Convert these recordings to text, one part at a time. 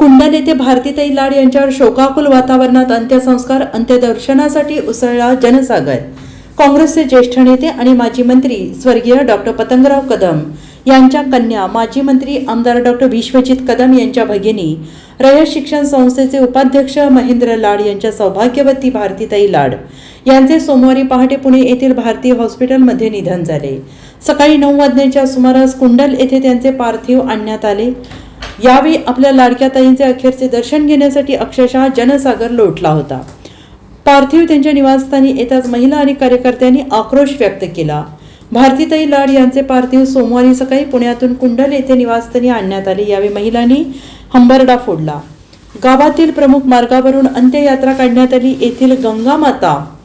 कुंडल येथे भारतीताई लाड यांच्यावर शोकाकुल वातावरणात अंत्यसंस्कार अंत्यदर्शनासाठी उसळला जनसागर. काँग्रेसचे ज्येष्ठ नेते आणि माजी मंत्री स्वर्गीय डॉक्टर पतंगराव कदम यांच्या कन्या माजी मंत्री आमदार डॉक्टर विश्वजित कदम यांच्या भगिनी रयत शिक्षण संस्थेचे उपाध्यक्ष महेंद्र लाड यांच्या सौभाग्यवती भारतीताई लाड यांचे सोमवारी पहाटे पुणे येथील भारतीय हॉस्पिटलमध्ये निधन झाले. सकाळी नऊ वाजण्याच्या सुमारास कुंडल येथे त्यांचे पार्थिव आणण्यात आले. यावेळी आपल्या लाडक्या ताईंचे अखेरचे दर्शन घेण्यासाठी अक्षरशः जनसागर लोटला होता. पार्थिव त्यांच्या निवासस्थानी येताच महिला आणि कार्यकर्त्यांनी आक्रोश व्यक्त केला. भारतीताई लाड यांचे पार्थिव सोमवारी सकाळी पुण्यातून कुंडल येथे निवासस्थानी आणण्यात आले. यावेळी महिलांनी हंबरडा फोडला. गावातील प्रमुख मार्गावरून अंत्ययात्रा काढण्यात आली. येथील गंगामाता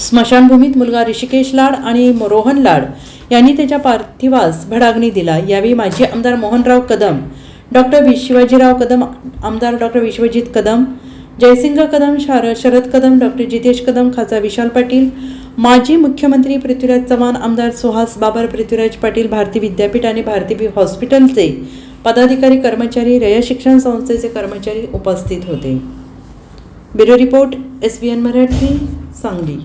स्मशानभूमीत मुलगा ऋषिकेश लाड आणि रोहन लाड यांनी त्याच्या पार्थिवास भडाग्नी दिला. यावेळी माजी आमदार मोहनराव कदम डॉक्टर वि शिवाजीराव कदम आमदार डॉक्टर विश्वजित कदम जयसिंग कदम शार शरद कदम डॉक्टर जितेश कदम खासदार विशाल पाटील माजी मुख्यमंत्री पृथ्वीराज चव्हाण आमदार सुहास बाबर पृथ्वीराज पाटील भारती विद्यापीठ आणि भारती हॉस्पिटलचे पदाधिकारी कर्मचारी रय शिक्षण संस्थेचे कर्मचारी उपस्थित होते. Bureau report S. B. N. Marathi Sangli.